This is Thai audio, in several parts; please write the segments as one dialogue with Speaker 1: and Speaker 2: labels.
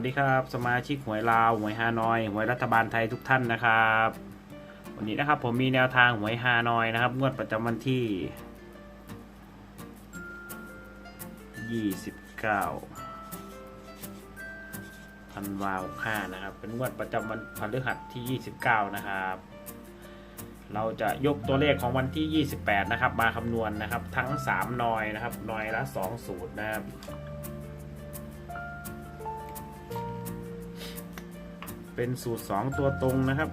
Speaker 1: วัสดีครับ สมาชิกหวยลาวหวยฮานอยหวยรัฐบาลไทยทุกท่านนะครับ วันนี้นะครับผมมีแนวทางหวยฮานอยนะครับงวดประจำวันที่ 29ธันวาคม5นะครับ เป็นงวดประจำวันพฤหัสที่ 29 นะครับ เราจะยกตัวเลขของวันที่ 28 นะครับ มาคำนวณนะครับ ทั้ง 3 นอยนะครับนอยละ2สูตรนะครับ เป็นสูตร 2 ตัวตรงนะครับ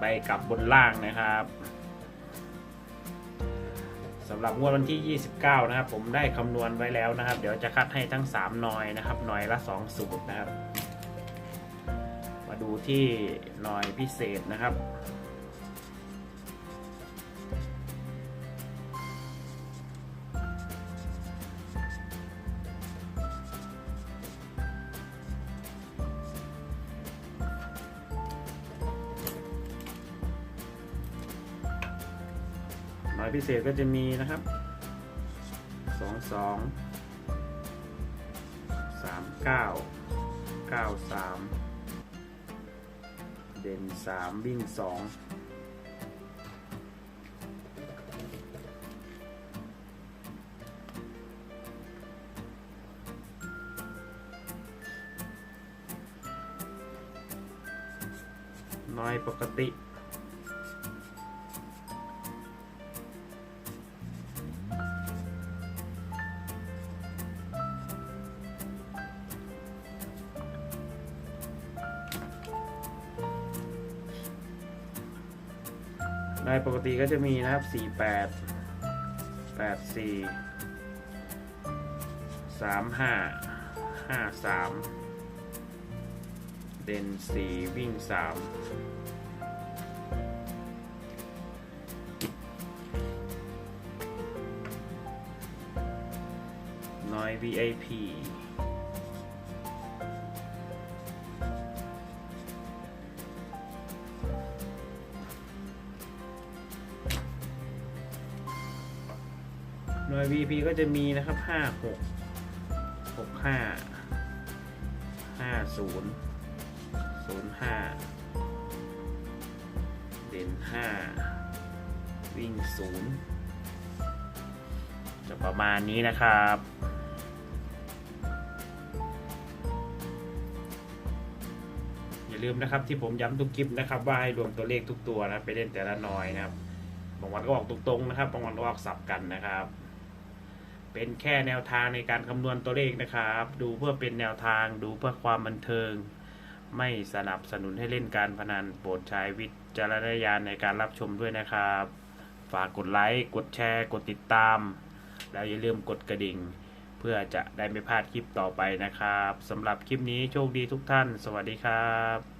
Speaker 1: ไปกับบนล่างนะครับสำหรับงวดวันที่ 29 นะครับ ผมได้คำนวณไว้แล้วนะครับ เดี๋ยวจะคัดให้ทั้ง 3 หน่อยนะครับ หน่อยละ 2 สูตรนะครับ มาดูที่หน่อยพิเศษนะครับ หน่อยพิเศษก็จะมีนะครับสองสองสามเก้าเก้าสามเด่นสามวิ่งสองน้อยปกติ ในปกติก็จะมีนะครับ 48 84 35 53 เด่น 4 วิ่ง 3น้อย VIP น่วย VP ก็จะมีนะครับห้าหกหกห้าห้าศูนย์ศูนย์ห้าเด่นห้าวิ่งศูนย์จะประมาณนี้นะครับอย่าลืมนะครับที่ผมย้ำทุกคลิปนะครับ ว่าให้รวมตัวเลขทุกตัวนะไปเล่นแต่ละหน่อยนะครับบางวันก็ออกตรงๆนะครับบางวันก็ออกสับกันนะครับ เป็นแค่แนวทางในการคำนวณตัวเลขนะครับ ดูเพื่อเป็นแนวทางดูเพื่อความบันเทิง ไม่สนับสนุนให้เล่นการพนันโปรดใช้วิจารณญาณในการรับชมด้วยนะครับ ฝากกดไลค์กดแชร์ กดติดตาม แล้วอย่าลืมกดกระดิ่ง เพื่อจะได้ไม่พลาดคลิปต่อไปนะครับสำหรับคลิปนี้โชคดีทุกท่าน สวัสดีครับ